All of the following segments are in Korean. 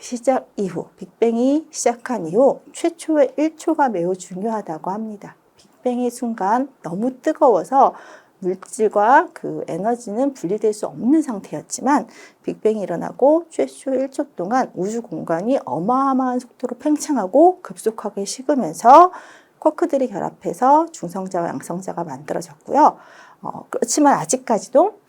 시작 이후, 빅뱅이 시작한 이후 최초의 1초가 매우 중요하다고 합니다. 빅뱅의 순간 너무 뜨거워서 물질과 그 에너지는 분리될 수 없는 상태였지만 빅뱅이 일어나고 최초 1초 동안 우주 공간이 어마어마한 속도로 팽창하고 급속하게 식으면서 쿼크들이 결합해서 중성자와 양성자가 만들어졌고요. 어, 그렇지만 아직까지도 어, 그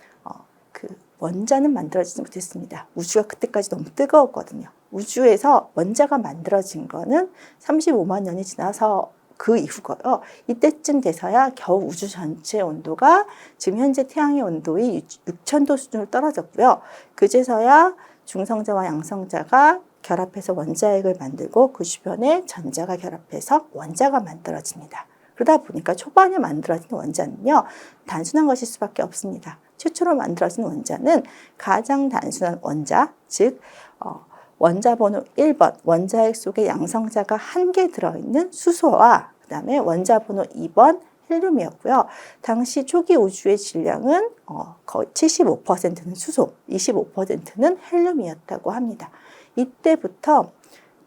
원자는 만들어지지 못했습니다. 우주가 그때까지 너무 뜨거웠거든요. 우주에서 원자가 만들어진 거는 35만 년이 지나서 그 이후고요. 이때쯤 돼서야 겨우 우주 전체 온도가 지금 현재 태양의 온도의 6천도 수준으로 떨어졌고요. 그제서야 중성자와 양성자가 결합해서 원자핵을 만들고 그 주변에 전자가 결합해서 원자가 만들어집니다. 그러다 보니까 초반에 만들어진 원자는요, 단순한 것일 수밖에 없습니다. 최초로 만들어진 원자는 가장 단순한 원자, 즉, 어, 원자 번호 1번, 원자핵 속에 양성자가 한 개 들어있는 수소와 그 다음에 원자 번호 2번, 헬륨이었고요. 당시 초기 우주의 질량은 어, 거의 75%는 수소, 25%는 헬륨이었다고 합니다. 이때부터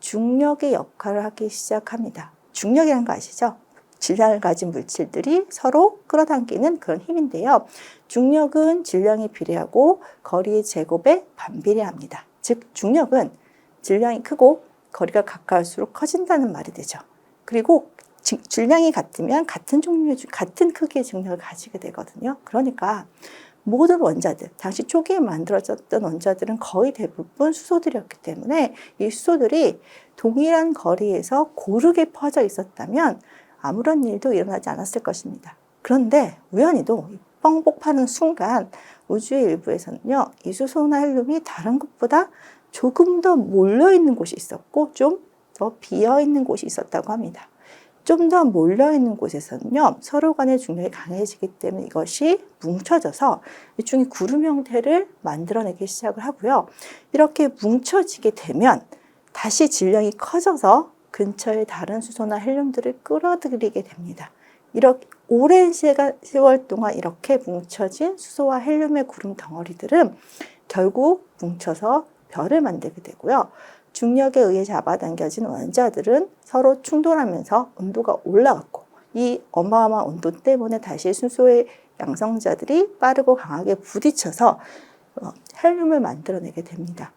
중력의 역할을 하기 시작합니다. 중력이라는 거 아시죠? 질량을 가진 물질들이 서로 끌어당기는 그런 힘인데요. 중력은 질량에 비례하고 거리의 제곱에 반비례합니다. 즉 중력은 질량이 크고 거리가 가까울수록 커진다는 말이 되죠. 그리고 질량이 같으면 같은 종류의 같은 크기의 중력을 가지게 되거든요. 그러니까 모든 원자들, 당시 초기에 만들어졌던 원자들은 거의 대부분 수소들이었기 때문에 이 수소들이 동일한 거리에서 고르게 퍼져 있었다면 아무런 일도 일어나지 않았을 것입니다. 그런데 우연히도 뻥복하는 순간 우주의 일부에서는요, 이 수소나 헬륨이 다른 것보다 조금 더 몰려 있는 곳이 있었고 좀 더 비어 있는 곳이 있었다고 합니다. 좀 더 몰려 있는 곳에서는요, 서로 간의 중력이 강해지기 때문에 이것이 뭉쳐져서 일종의 구름 형태를 만들어내기 시작을 하고요. 이렇게 뭉쳐지게 되면 다시 질량이 커져서 근처의 다른 수소나 헬륨들을 끌어들이게 됩니다. 이렇게 오랜 세월 동안 이렇게 뭉쳐진 수소와 헬륨의 구름 덩어리들은 결국 뭉쳐서 별을 만들게 되고요. 중력에 의해 잡아당겨진 원자들은 서로 충돌하면서 온도가 올라갔고 이 어마어마한 온도 때문에 다시 수소의 양성자들이 빠르고 강하게 부딪혀서 어, 헬륨을 만들어내게 됩니다.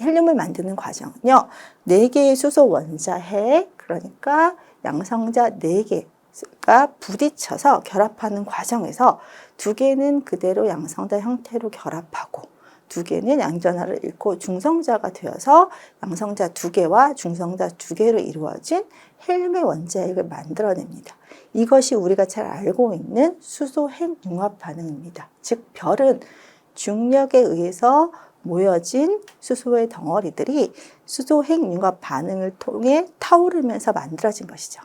헬륨을 만드는 과정은요, 4개의 수소 원자핵, 그러니까 양성자 4개가 부딪혀서 결합하는 과정에서 두 개는 그대로 양성자 형태로 결합하고 두 개는 양전하를 잃고 중성자가 되어서 양성자 두 개와 중성자 두 개로 이루어진 헬륨의 원자핵을 만들어냅니다. 이것이 우리가 잘 알고 있는 수소 핵 융합 반응입니다. 즉 별은 중력에 의해서 모여진 수소의 덩어리들이 수소 핵융합 반응을 통해 타오르면서 만들어진 것이죠.